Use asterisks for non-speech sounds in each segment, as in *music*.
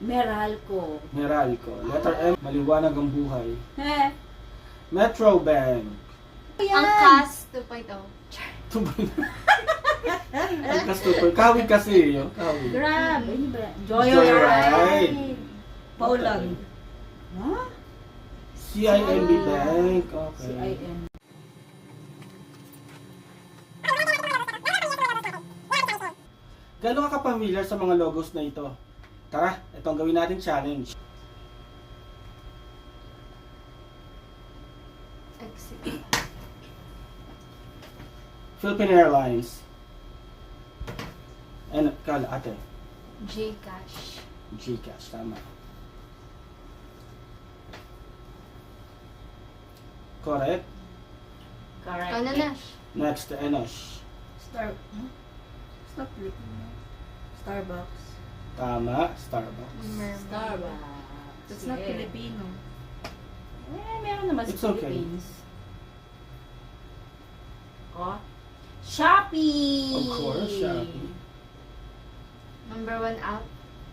Meralco. Meralco. Letter M, maliwanag ang buhay. Heh. Metro Bank. Ang CAS 2.0. *laughs* Ang kastutoy. Kawig kasi yun. Kawig. Grab. Ano ba? Joyride. Joyride. Paulan. Ha? CIMB Bank. Okay. C-I-M. Gano'n ka ka-familiar sa mga logos na ito? Tara, ito ang gawin natin challenge. Exit. Philippine Airlines. Ano, kala, ate. Gcash. Gcash, tama. Correct. Correct. Ano na? Next, Enosh. Star... Huh? Starbucks. Tama, Starbucks. Starbucks. That's not Yeah. Filipino. Eh, meron naman It's sa okay. Philippines. Oh. Shopee! Of course, Shopee. Number one app.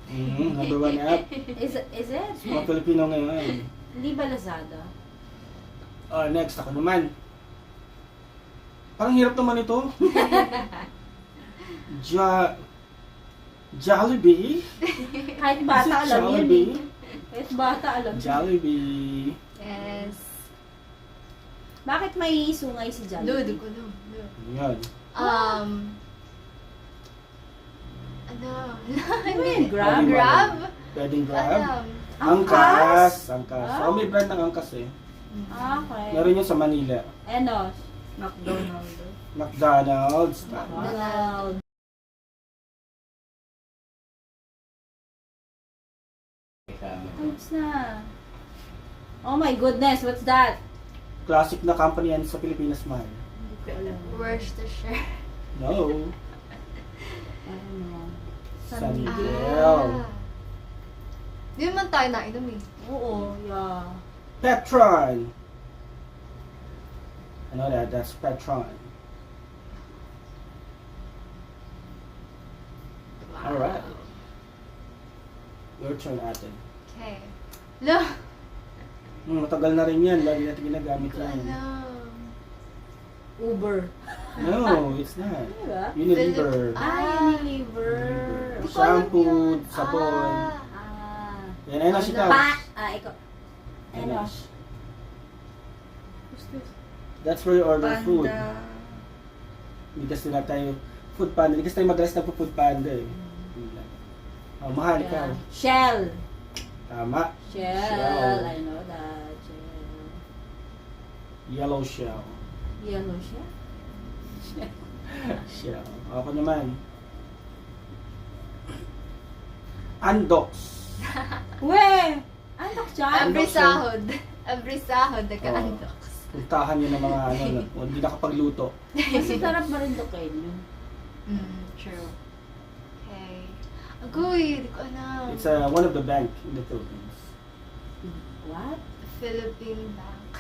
Mhm, number one app. *laughs* Is, is it? Mga Pilipino ngayon. Hindi ba Lazada? Ah, next, ako naman. Parang hirap naman ito. *laughs* ja... Jollibee? *laughs* Kahit Is bata it alam yan eh. Jollibee? Kahit bata alam yan. Jollibee. Yes. Bakit may sungay si Dude, Jollibee? ko no. Yan. Um, ano? Ano yun? Grab? Grab? Pwedeng grab. Alam. Angkas. Angkas. Ah. Oh, may brand ng angkas eh. Ah, okay. Meron yun sa Manila. Enos. McDonald's. McDonald's. Tama. McDonald. What's na? Oh my goodness, what's that? Classic na company yan sa Pilipinas, mahal. Hindi ko alam. Worcestershire. No. *laughs* Ano? San San Miguel. Ah. Di naman tayo nainom eh. Oo, yeah. Petron. I know that. That's Petron. Alright. Your turn, ate. Okay. Lo, Hmm, matagal na rin yan. Lagi natin ginagamit yan. alam. Uber. No, it's not. *laughs* Diba? Unilever. Ah, Unilever. Unilever. Hindi ko alam Shampoo, yan. sabon. Ah. Ah. Yan, ayun na si. Pa! Ah, ikaw. Who's this? That's where you order food. Panda. Kasi na tayo food panda. Kasi tayo madalas na food panda eh. Yun lang. Oh, mahal ka. Shell. Tama. Shell. Shell. I know that. Shell. Yellow shell. Yellow shell? *laughs* Shell. Ako naman. Andox. *laughs* We! Anak siya? Every Andox sahod. Every sahod, nagka-andox. Puntahan nyo ng mga ano, *laughs* hindi nakapagluto. Kasi sarap marindukin yun. Mm, true. Okay. Agoy, di ko alam. It's uh, one of the bank in the Philippines. What? Philippine Bank.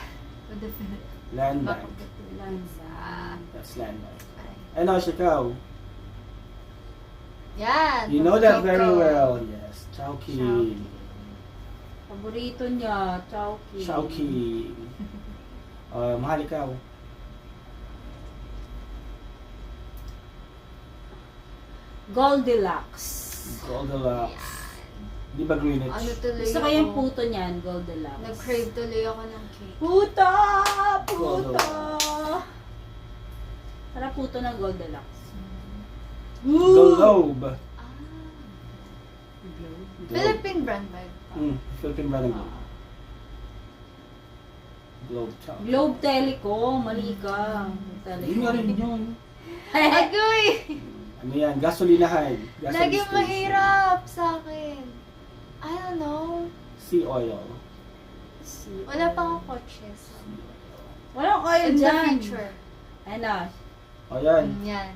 With the Philippines. Land Bank. Lanza. That's Land Bank. Ano, ikaw? Yan. You know that very well. Yes. Chowking. Chowking. Paborito niya, Chowking. Chowking. Uh, mahal ikaw. Goldilocks. Goldilocks. Di ba Greenwich? Ano tuloy Gusto ko ako? yung puto niyan, Goldilocks. Nag-crave tuloy ako ng cake. Puto! Puto! Tara puto ng Goldilocks. Globe. Ah. Globe. Philippine brand ba? yun? Mm, Philippine brand ng Ah. Globe. Globe Chow. Globe Telecom, mali ka. Globe Yun nga rin Telecom. yun. *laughs* Agoy! Ano yan? Gasolinahan. Gasoline Laging station. mahirap sa akin. I don't know. Sea oil. Wala pa akong kotse. So. Walang oil In the dyan. future. Ano? O yan. Mm, yan.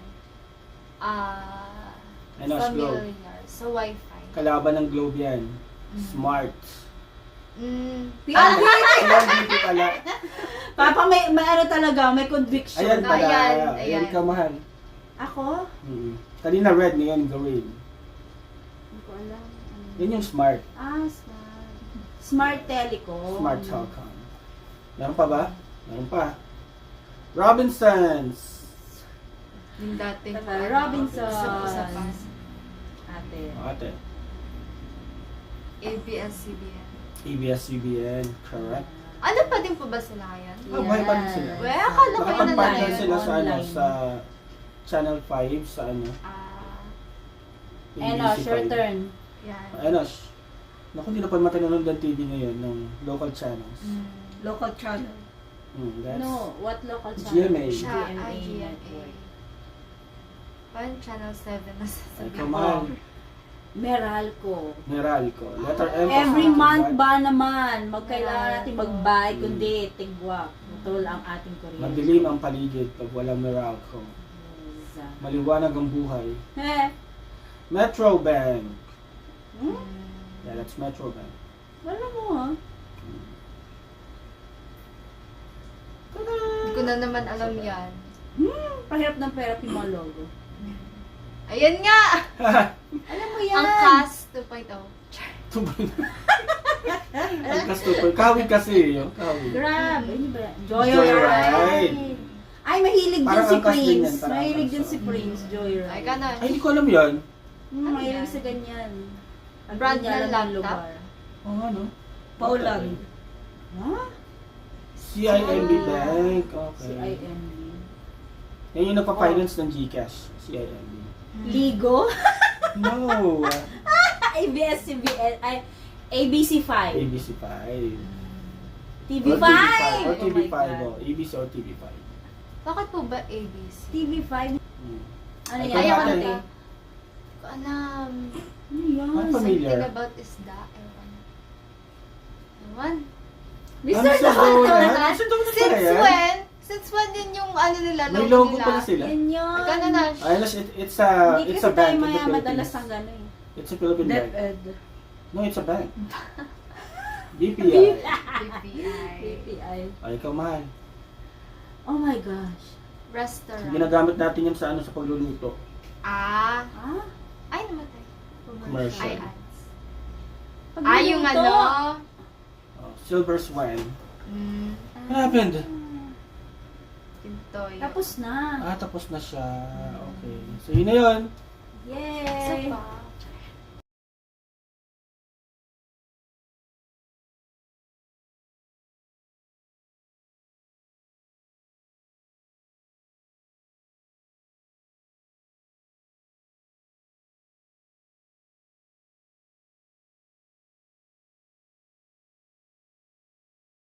Ah, Ano, Globe. familiar. Sa wifi. Kalaban ng Globe yan. Mm. Smart. Mm. Ah, *laughs* Ayan, dito pala. Papa, may, may ano talaga, may conviction. Ayan pala. Ayan, Ayan, ayan. ka mahal. Ako? Mm. Kanina red, ngayon green. Hindi ko alam. Ano Yan yung smart. Ah, smart. Smart Telecom. Smart telecom. Meron pa ba? Meron pa. Robinsons. Yung dati. Diba? Robinsons. Usap-usapan. Ate. Ate. ABS-CBN. ABS-CBN. Correct. Ano pa din po ba sila ngayon? Ah, buhay pa rin sila. Well, akala ko yun na Nakapag-partner lang. sila sa ano, sa Channel 5, sa ano, Ah, Ano, ABC sure 5. turn. yan. Ano, sh- naku, hindi na pa matanonood ng TV ngayon, ng local channels. Mm. Local channel. Mm, that's, No, what local channel? GMA. Siya, GMA ah, GMA. network. Parang Channel 7 na Ay, sasabihin. Meralco. Meralco. Letter M. Every kasi, month ba naman, magkailangan natin magbayad Mm. kundi tigwak. Ito ang ating kuryente. Madilim ang paligid pag walang Meralco. Yes. Maliwanag ang buhay. Eh, Metro Bank. hmm? Mm. Yeah, that's Metro Bank. Wala mo ha? Hindi ko na naman alam yan. Hmm, pahirap ng pera yung mga logo. Ayan nga! *laughs* Alam mo yan. Ang cast 2.0. Ang kastupoy. Kawig kasi. Yung kawig. Grab. Ano ba? Joyride. Joyride. Ay, mahilig din Parang si angkas din yan, Prince. parang Mahilig angkas, din oh. si Prince, Joyride. Ay, ganon. Ay, hindi ko alam yan. Hmm, Ano mahilig yan? sa ganyan. Ang Brand ng laptop? lugar. Oo nga, no? Paulag. Okay. Ha? CIMB Ah. Bank. Si Okay. IMB. Yan yung nagpa-finance ng Gcash. CIMB. Ligo? *laughs* No. ABS-CBN. Ay, ABC5. ABC5. TV5. Or Oh my TV5. God. Oh, ABC or TV5. Bakit po ba ABC? TV5. Hmm. Ano Ay, yan? Ayaw ko natin. na. Hindi ko alam. Ano yan? Ang familiar. Something about isda. Ewan. Ewan. Mr. Ano sa. Donut? Mr. Donut pala Since when? Since when yun yung ano nila, May logo logo nila? pala sila. Yan yun. Gano'n na. It, it's a, Hindi it's kasi a bank tayo in the maya madalas Philippines. ang gano'n eh. It's a Philippine bank. DepEd. No, it's a bank. *laughs* BPI. BPI. PPI. Ay, ikaw mahal. Oh my gosh. Restaurant. Ginagamit natin yan sa ano sa pagluluto. Ah. Ah? Ay, namatay. Commercial. Ay, ads. Ah, yung ano. Oh, Silver Swan. Mm. What happened? Pintoy. Tapos na. Ah, tapos na siya. Okay. So, yun na yun. Isa Yay! pa.